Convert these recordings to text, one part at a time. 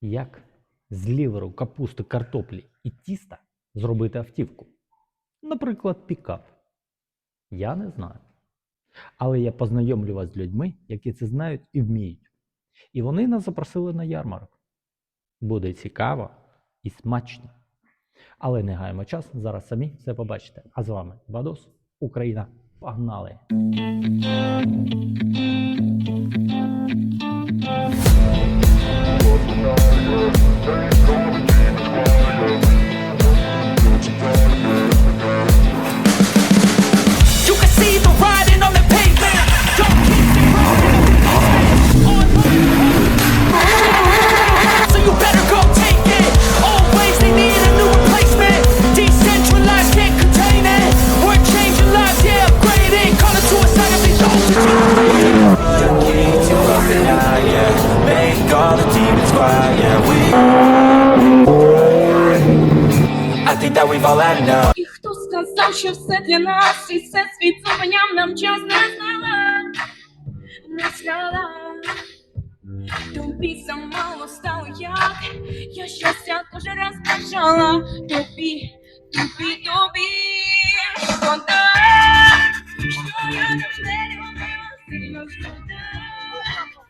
Як з ліверу, капусти, картоплі і тіста зробити автівку? Наприклад, пікап. Я не знаю. Але я познайомлю вас з людьми, які це знають і вміють. І вони нас запросили на ярмарок. Буде цікаво і смачно. Але не гаємо час, зараз самі все побачите. А з вами Вадос, Україна. Погнали! Música нам час не знала, не знала. Тобі замало стало як, я щастя кожен раз бажала, тобі, тобі, тобі, шкода, що я тебе любила, сильно шкода,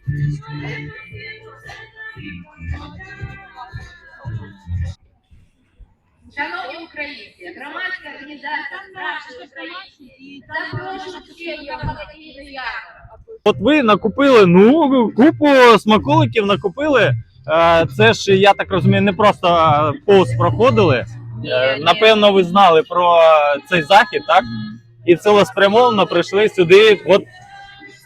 що я тебе Шановні українці, громадська організація «Справжні українці» От ви накупили ну купу смаколиків накупили. Е, Це ж я так розумію, не просто повз проходили. Е, Напевно, ви знали про цей захід, так? І цілеспрямовано прийшли сюди, от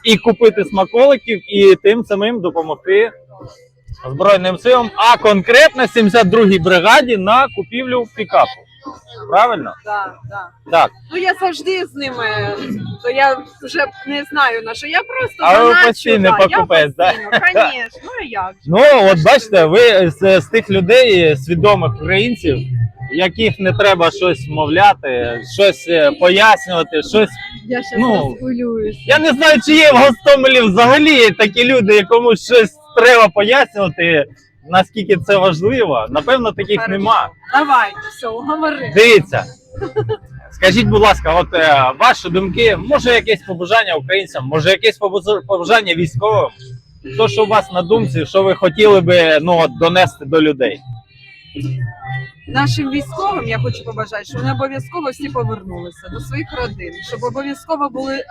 і купити смаколиків, і тим самим допомогти Збройним силам, а конкретно 72-й бригаді на купівлю пікапу. Правильно? Да, да. Так. Ну я завжди з ними, то я вже не знаю на що. Я просто А ви доначу, постійний да, покупець, да? постійно, Конечно, ну а як? же? Ну, от бачите, ви з, з тих людей, свідомих українців, яких не треба щось мовляти, щось е, пояснювати, щось. Я щас ну, розхвилююсь. Я не знаю, чи є в Гостомелі взагалі такі люди, якому щось треба пояснювати, наскільки це важливо. Напевно, таких нема. Давайте, все, говори. Дивіться. Скажіть, будь ласка, от е, ваші думки, може якесь побажання українцям, може якесь побажа- побажання військовим? То, що у вас на думці, що ви хотіли би ну, от, донести до людей? Нашим військовим я хочу побажати, щоб вони обов'язково всі повернулися до своїх родин, щоб обов'язково були е,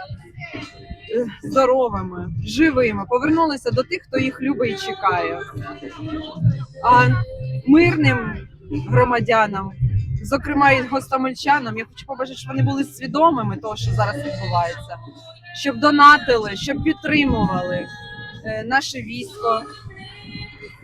здоровими, живими, повернулися до тих, хто їх любить і чекає. А мирним громадянам, зокрема і гостомельчанам, я хочу побажати, щоб вони були свідомими того, що зараз відбувається, щоб донатили, щоб підтримували е, наше військо.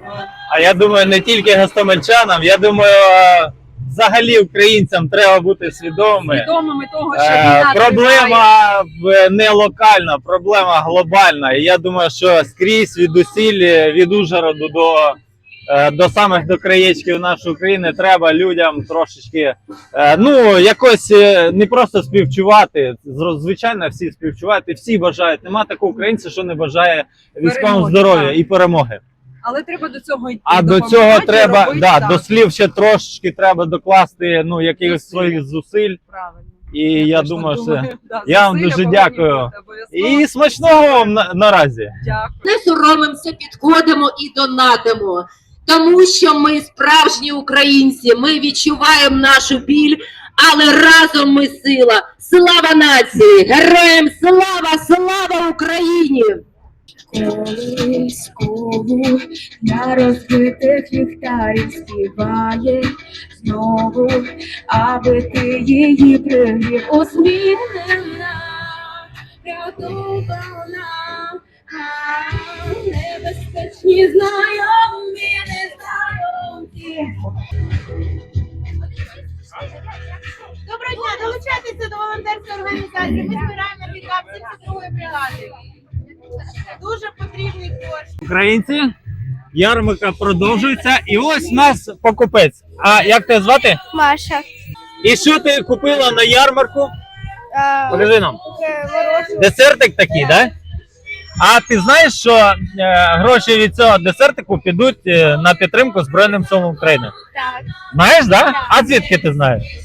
Е, А я думаю, не тільки гостомельчанам, я думаю, е, взагалі українцям треба бути свідомими. Свідомими того, що Е, війна. Проблема в- не локальна, проблема глобальна. І я думаю, що скрізь від усіль від Ужгороду до, е, до самих до краєчків нашої України треба людям трошечки е, ну якось е, не просто співчувати. Звичайно, всі співчувають і всі бажають. Нема такого українця, що не бажає військовим Перемоги, здоров'я і перемоги. Але треба до цього йти. А до цього треба робити, да, так, до слів ще трошечки треба докласти ну якихось своїх зусиль. Правильно. І я, теж думаю, що думаю. Да, Я вам дуже дякую. бути і смачного вам на, наразі. Дякую. не соромимося, підходимо і донатимо. Тому що ми справжні українці, ми відчуваємо нашу біль, але разом ми сила. Слава нації! Героям слава! Слава Україні! Колискову для розбитих ліхтарів співає знову, аби ти її пригрів усміхнена, рятована, небезпечні знайомі, незнайомі. Доброго дня, долучайтеся до волонтерської організації. Ми збираємо на пікап 72-ї бригади. Дуже потрібний кошт. Українці, ярмарка продовжується. І ось у нас покупець. А як тебе звати? Маша. І що ти купила на ярмарку? А, Покажи нам. Десертик такий, да? А ти знаєш, що е, гроші від цього десертику підуть е, на підтримку Збройним силам України? Так, Знаєш, да? А звідки ти знаєш? е,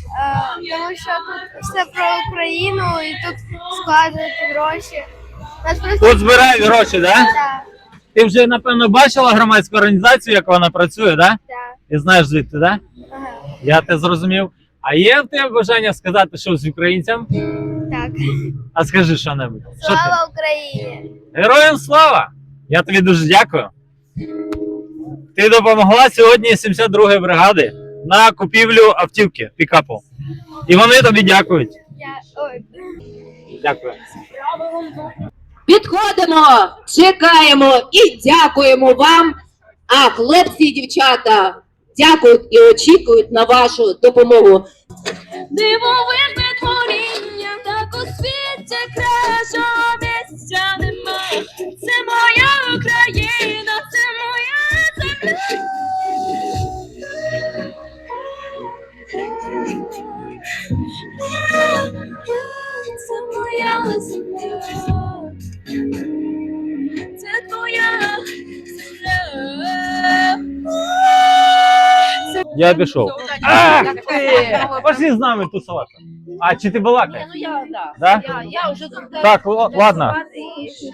тому що тут все про Україну і тут складають гроші. Тут збирають гроші, да? Так, Ти вже напевно бачила громадську організацію, як вона працює, да? так. І знаєш звідти, да? Ага, Я те зрозумів. А є в тебе бажання сказати щось українцям? так. А скажи що-небудь. Що? Слава Україні! Героям слава! Я тобі дуже дякую. Ти допомогла сьогодні 72-ї бригади на купівлю автівки пікапу. І вони тобі дякують. Я... Ой. Дякую. Підходимо, чекаємо і дякуємо вам. А хлопці і дівчата дякують і очікують на вашу допомогу. Дивовижне творіння, так у світі кращого Я пішов. Ах! Пошли з нами тусувати. А чи ти балакаєш? Ну я, да. Да? Я, я вже тут Так, л- ладно.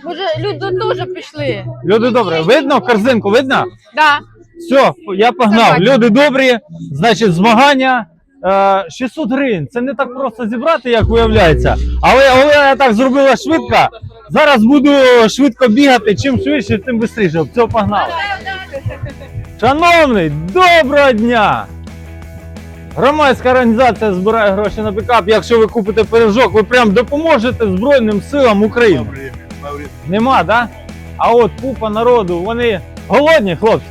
Може, люди теж пішли. Люди добрі. Видно корзинку? Видно? Да. Все, я погнав. Люди добрі, значить, змагання. Е, 600 гривень. Це не так просто зібрати, як виявляється. Але, але я так зробила швидко. Зараз буду швидко бігати. Чим швидше, тим швидше. Все, погнав. Шановний, доброго дня! Громадська організація збирає гроші на пікап. Якщо ви купите пиріжок, ви прям допоможете Збройним силам України. Нема, да? А от купа народу, вони голодні, хлопці.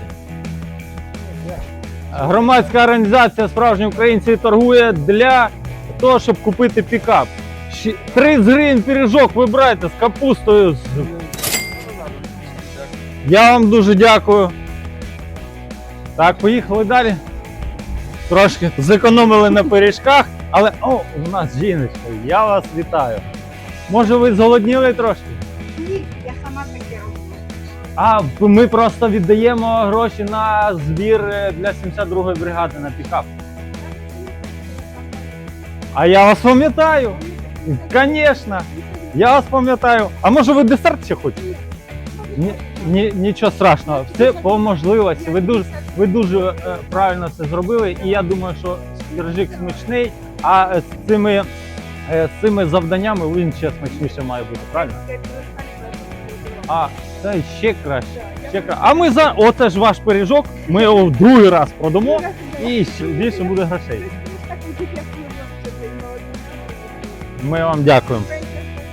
Громадська організація справжні українці торгує для того, щоб купити пікап. Щі- 30 гривень пиріжок ви брайте з капустою. Я вам дуже дякую. Так, поїхали далі. Трошки зекономили на пиріжках, але о, у нас жіночка, я вас вітаю. Може ви зголодніли трошки? Ні, я сама таке роблю. А ми просто віддаємо гроші на збір е, для 72-ї бригади на пікап. А я вас пам'ятаю. Звісно, я вас пам'ятаю. А може ви десерт ще хочете? Ні, ні, нічого страшного, все по можливості. Ви дуже, ви дуже е, правильно все зробили, і я думаю, що пиріжик смачний, а е, з цими, е, з цими завданнями він ще смачніше має бути, правильно? А, це ще краще. Ще краще. А ми за оце ж ваш пиріжок, ми його в другий раз продамо і ще більше буде грошей. Ми вам дякуємо.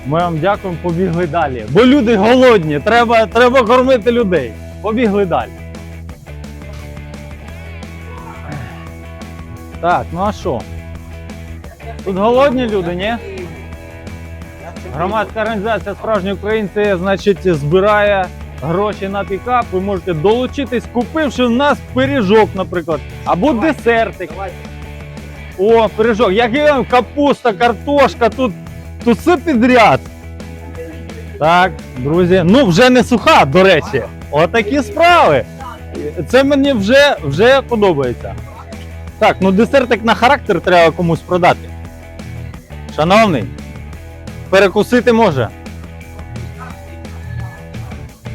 Ми вам дякуємо, побігли далі. Бо люди голодні, треба, треба кормити людей. Побігли далі. Так, ну а що? Тут голодні люди, ні? Громадська організація справжні українці, значить, збирає гроші на пікап. Ви можете долучитись, купивши в нас пиріжок, наприклад, або десертик. О, пиріжок. Як і вам, капуста, картошка, тут, тут все підряд. Так, друзі. Ну, вже не суха, до речі. Отакі справи. Це мені вже, вже подобається. Так, ну десертик на характер треба комусь продати. Шановний, перекусити може.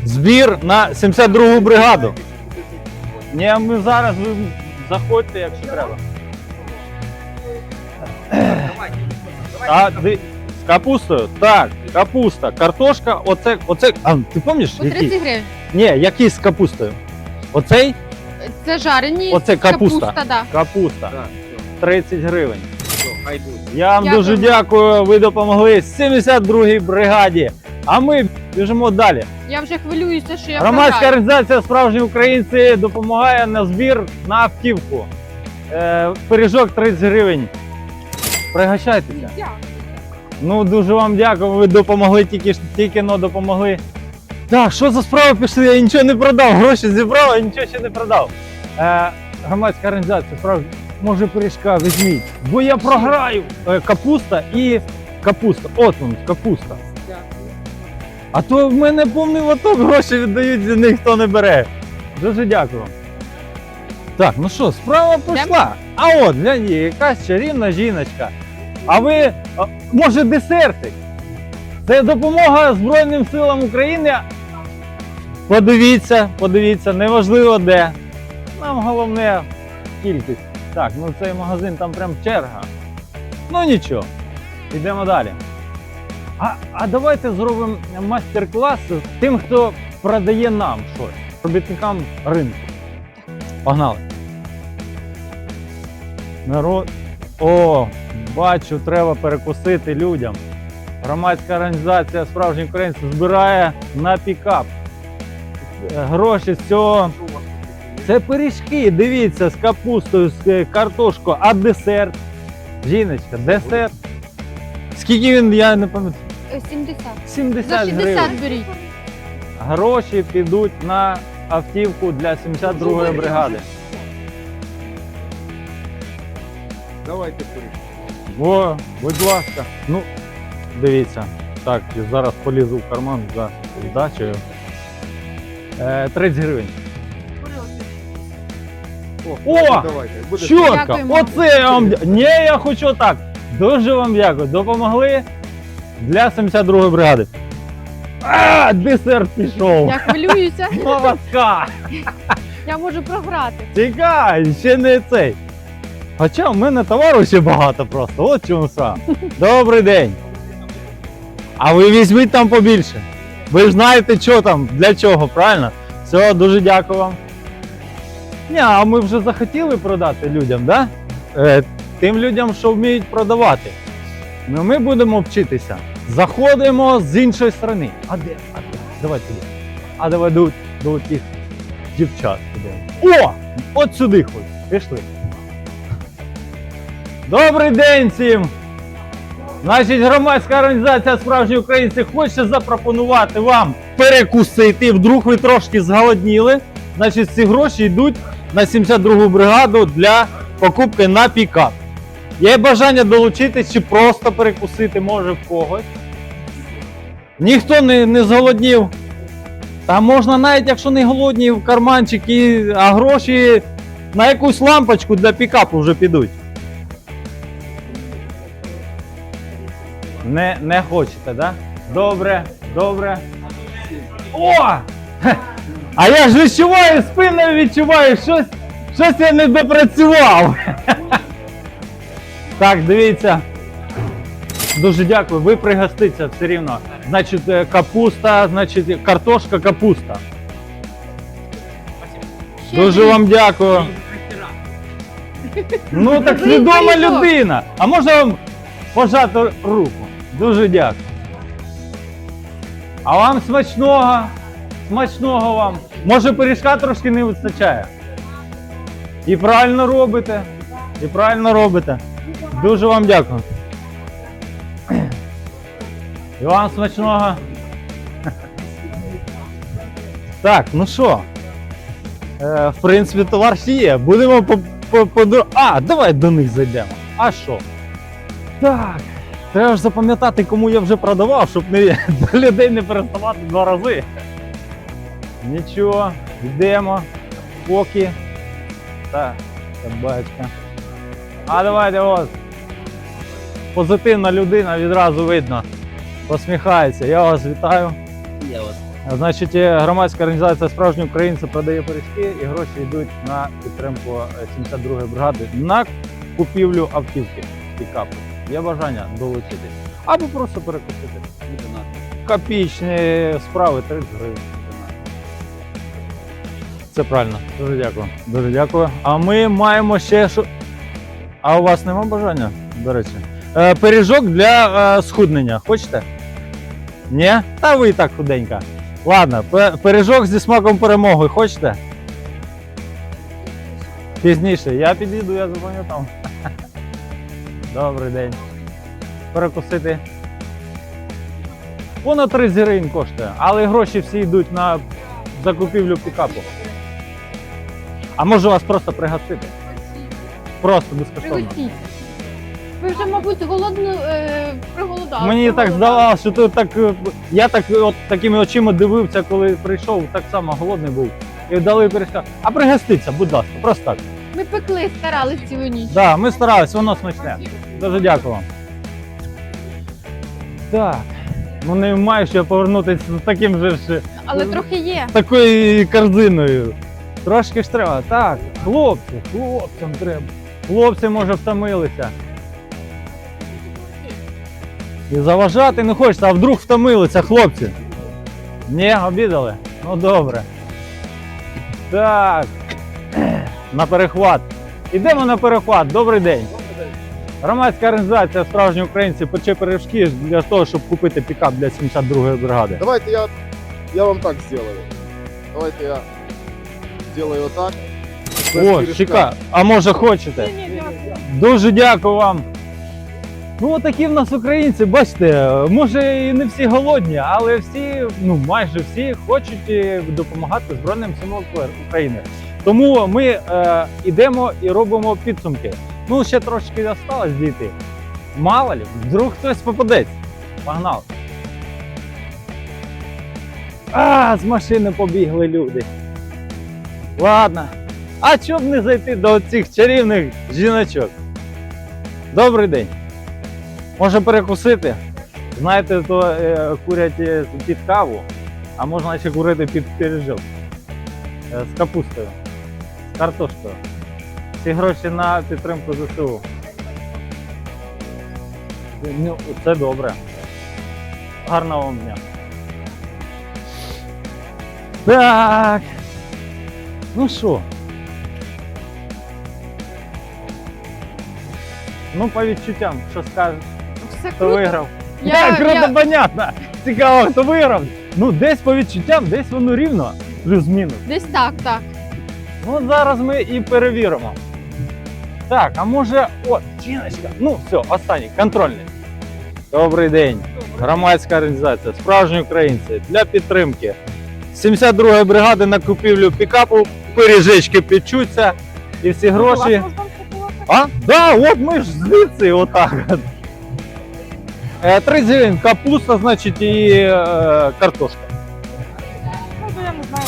Збір на 72-гу бригаду. Ні, ми зараз ви заходьте, якщо треба. А, ди- з капустою? Так, капуста, картошка, оце, оце. А, ти пам'ятаєш? По Який? 30 гривень. Ні, який з капустою? Оцей? Це жарені. Оце капуста. Капуста, да. Капуста. 30 гривень. Я вам Дякую. дуже дякую. Ви допомогли 72-й бригаді. А ми біжимо далі. Я вже хвилююся, що я Громадська програю. організація Справжні українці допомагає на збір на автівку. Е, пиріжок 30 гривень. Пригощайтеся. Ну, дуже вам дякую. Ви допомогли тільки ж- тільки но допомогли. Так, що за справи пішли? Я нічого не продав. Гроші зібрав, а нічого ще не продав. Е, громадська організація справді. Може пиріжка візьміть. Бо я програю. Е, капуста і капуста. От вам капуста. А то в мене повний лоток гроші віддають, і ніхто не бере. Дуже дякую. Так, ну що, справа пішла. А от, є якась чарівна жіночка. А ви, а, може, десертик? Це допомога Збройним силам України. Подивіться, подивіться, неважливо де. Нам головне кількість. Так, ну цей магазин там прям черга. Ну нічого, йдемо далі. А, а давайте зробимо майстер-клас тим, хто продає нам щось, робітникам ринку. Погнали. Народ. О, бачу, треба перекусити людям. Громадська організація справжній українці збирає на пікап. Е, Гроші з цього. Це пиріжки, дивіться, з капустою, з е, картошкою, а десерт. Жіночка, десерт. Скільки він, я не пам'ятаю. 70. 70 За гривень. 60 беріть. Гроші підуть на автівку для 72-ї бригади. Давайте пиріжки. О, будь ласка. Ну, дивіться. Так, зараз полізу в карман за здачею. Е, 30 гривень. О! Давайте. Буде Чітко! Дякуємо. Оце я вам. дя- Ні, я хочу так. Дуже вам дякую. Допомогли для 72-ї бригади. А, десерт пішов. Я хвилююся. Молодка! Я можу програти. Тікай, ще не цей. Хоча в мене товару ще багато просто. От чому сам. Добрий день. А ви візьміть там побільше. Ви ж знаєте, що там, для чого, правильно? Все, дуже дякую вам. Ні, а ми вже захотіли продати людям, да? Е, тим людям, що вміють продавати. Ну, ми будемо вчитися. Заходимо з іншої сторони. А де? А де? Давай туди. А давай до, до тих дівчат підемо. О! От сюди хоч. Пішли. Добрий день всім! Значить, громадська організація справжні українці хоче запропонувати вам перекусити. Вдруг ви трошки зголодніли. Значить, ці гроші йдуть на 72-гу бригаду для покупки на пікап. Є бажання долучитись чи просто перекусити може в когось. Ніхто не, не зголоднів. Та можна навіть, якщо не голодні, в карманчик, а гроші на якусь лампочку для пікапу вже підуть. Не, не хочете, да? Добре, добре. О! А я ж відчуваю, спиною відчуваю, щось, щось я не допрацював. Так, дивіться. Дуже дякую. Ви пригоститься все рівно. Значить, е, капуста, значить, картошка, капуста. Дуже вам дякую. Ну так свідома людина. А можна вам пожати руку? Дуже дякую. А вам смачного. Смачного вам. Може пиріжка трошки не вистачає. І правильно робите. І правильно робите. Дуже вам дякую. І вам смачного. Так, ну що? Е, в принципі, товар є. Будемо по, по, по А, давай до них зайдемо. А що? Так. Треба ж запам'ятати, кому я вже продавав, щоб не, до людей не переставати два рази. Нічого, йдемо. Поки. Так, собачка. А давайте ось. Позитивна людина відразу видно. Посміхається. Я вас вітаю. Я вас. Значить, е, громадська організація справжні українці продає пиріжки і гроші йдуть на підтримку е, 72-ї бригади на купівлю автівки пікапу. Є бажання долучитись. Або просто перекупити. Копійчні справи 30 гривень. Це правильно. Дуже дякую. Дуже дякую. А ми маємо ще. А у вас нема бажання, до речі? Е, пиріжок для е, схуднення. Хочете? Ні? Та ви і так худенька. Ладно, пиріжок зі смаком перемоги хочете? Пізніше. Я підійду, я запам'ятав. Добрий день. Перекусити. Понад 30 гривень коштує, але гроші всі йдуть на закупівлю пікапу. А може вас просто пригостити? Просто безкоштовно. Пригостіть. Ви вже, мабуть, голодно е, приголодали. Мені так здавалося, що ти так. е, Я так от такими очима дивився, коли прийшов, так само голодний був. І дали пиріжка. А пригоститься, будь ласка, просто так. Ми пекли, старались цілу ніч. Так, да, ми старалися, воно смачне. Дуже дякую вам. Так. Ну не маю ще повернутися з таким же ж Але трохи є. такою корзиною. Трошки ж треба. Так, хлопці, хлопцям треба. Хлопці, може, втомилися. І заважати не хочеться, а вдруг втомилися, хлопці. Ні, обідали? Ну добре. Так. На перехват. Ідемо на перехват. Добрий день. Громадська організація Справжні українці пече пиріжки для того, щоб купити пікап для 72-ї бригади. Давайте я, я вам так сделаю. Давайте я сделаю вот так. Без О, чекай, а може хочете? Дуже дякую вам. Ну, отакі в нас українці, бачите, може і не всі голодні, але всі, ну майже всі хочуть е, допомагати Збройним силам України. Тому ми е, йдемо і робимо підсумки. Ну, ще трошки залишилось дійти. Мало ли, вдруг хтось попадеться. Погнали. А, з машини побігли люди. Ладно. А чоб не зайти до цих чарівних жіночок? Добрий день. Може перекусити? Знаєте, то е, курять е, під каву, а можна ще курити під пиріжок. Е, з капустою, з картошкою. Всі гроші на підтримку ЗСУ. Ну, це добре. Гарного вам дня. Так. Ну що? Ну, по відчуттям, що скажеш, Все хто круто. виграв. Я- Так, круто, я- понятно. Цікаво, хто виграв. Ну, десь по відчуттям, десь воно рівно, плюс-мінус. Десь так, так. Ну, от зараз ми і перевіримо. Так, а може, от, жіночка. Ну, все, останній, контрольний. Добрий день. Громадська організація, справжні українці для підтримки. 72-ї бригади на купівлю пікапу, пиріжечки печуться і всі гроші. А? Да, от ми ж звідси, отак. от. Е, 30 гривень капуста, значить, і е, картошка.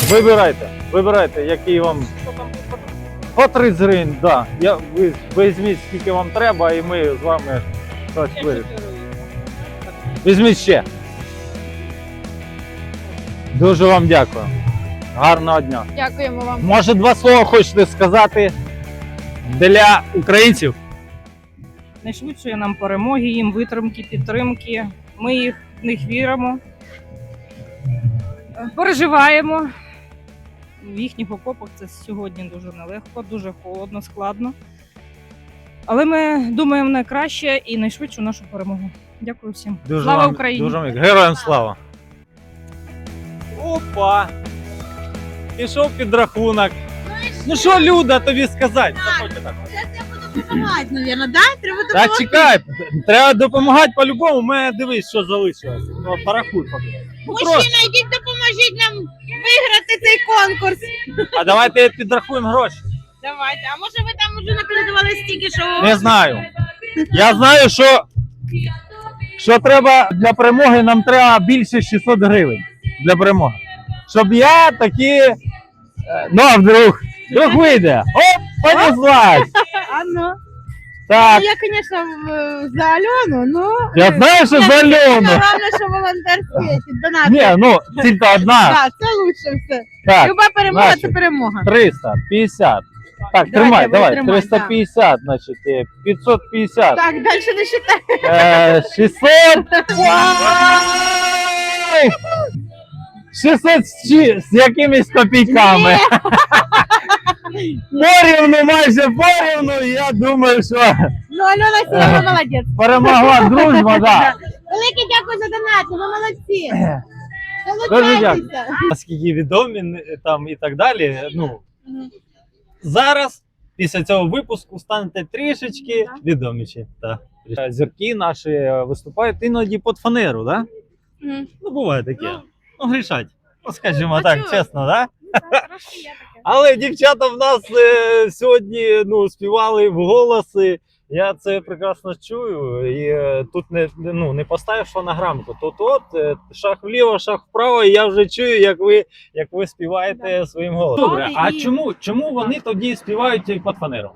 Вибирайте, вибирайте, який вам. По 30 гривень, да. Я, ви, ви візьміть, скільки вам треба, і ми з вами щось вирішимо. Візьміть ще. Дуже вам дякую. Гарного дня. Дякуємо вам. Може, два слова хочете сказати для українців? найшвидшої нам перемоги, їм витримки, підтримки. Ми їх в них віримо, переживаємо. В їхніх окопах це сьогодні дуже нелегко, дуже холодно, складно. Але ми думаємо найкраще і найшвидшу нашу перемогу. Дякую всім. Дуже Слава вам, Україні! Дуже вам- Героям слава! Опа! Пішов підрахунок. Ну що, Люда, тобі сказати? Заходьте так. Допомагати, мабуть, да? Треба Та допомогти. чекай, треба допомагати по-любому. Мене дивись, що залишилось. Ну, порахуй поки. Ну, просто. Мужчина, йдіть допоможіть нам виграти цей конкурс. А давайте підрахуємо гроші. Давайте. А може ви там вже напередували стільки, що Не знаю. Я знаю, що, що треба для перемоги, нам треба більше 600 гривень для перемоги. Щоб я такі. е, Ну, а вдруг, вдруг вийде. Оп, понеслась. А ну. Так, Я, звісно, в- за Альону, ну. я знаю, що за Альону. Головне, що волонтер світить. Донати. Ні, ну, тільки одна. Так, це лучше все. Так, Люба перемога значить. це перемога. 350. Так, Давай, тримай, давай, давай. тримай, 350, значить, е, 550. Так, далі не считай. Е, 600. Ой! 600 з, з якимись копійками. Порівну, майже порівну, і я думаю, що Ну, Альона Сіла, ви молодець. перемогла дружба, да. Велике дякую за донат, ви молодці. Дуже дякую. Долучайтеся. Наскільки відомі там і так далі. Ну, зараз, після цього випуску, станете трішечки відоміші. Так. Зірки наші е, виступають іноді під фанеру, так? Да? Мгм. Ну, буває таке. Ну, грішать. Ну, скажімо Ну, так, чого? чесно, да? Але дівчата в нас е, сьогодні ну, співали в голос. і Я це прекрасно чую. І е, тут не, ну, не поставиш фонограмку. Тут от е, шаг вліво, шаг вправо, і я вже чую, як ви, як ви співаєте своїм голосом. Добре, а чому, чому вони тоді співають під фанеру?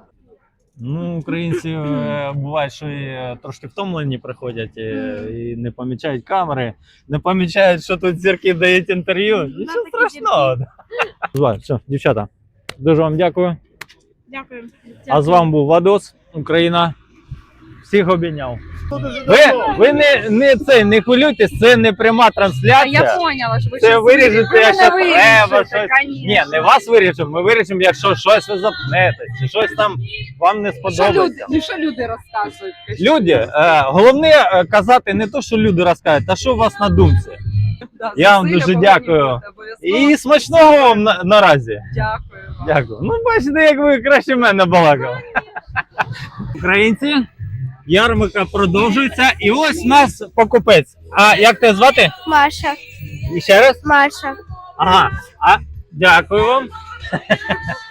Ну, українці е, буває, що і е, трошки втомлені приходять е, і не помічають камери, не помічають, що тут зірки дають інтерв'ю. Нічого страшного. Звай, все, дівчата, дуже вам дякую. Дякую. А з вами був Вадос, Україна. Всіх обійняв. Ви, ви не, не, це, не хвилюйтесь, це не пряма трансляція. Я поняла, що ви Це щось- виріжете, Ви якщо треба щось. Ні, не вас виріжемо, ми виріжемо, якщо щось ви запнете, чи щось там вам не Що люди, сподобається. ну, що люди розказують? Люди, е, головне е, казати не то, що люди розкажуть, а що у вас на думці. Да, Я вам дуже дякую. бути. І смачного вам на, наразі. Дякую вам. Дякую. Ну, бачите, як ви краще мене балакали. Українці, ярмарка продовжується. І ось у нас покупець. А як тебе звати? Маша. І ще раз? Маша. Ага. А, дякую вам.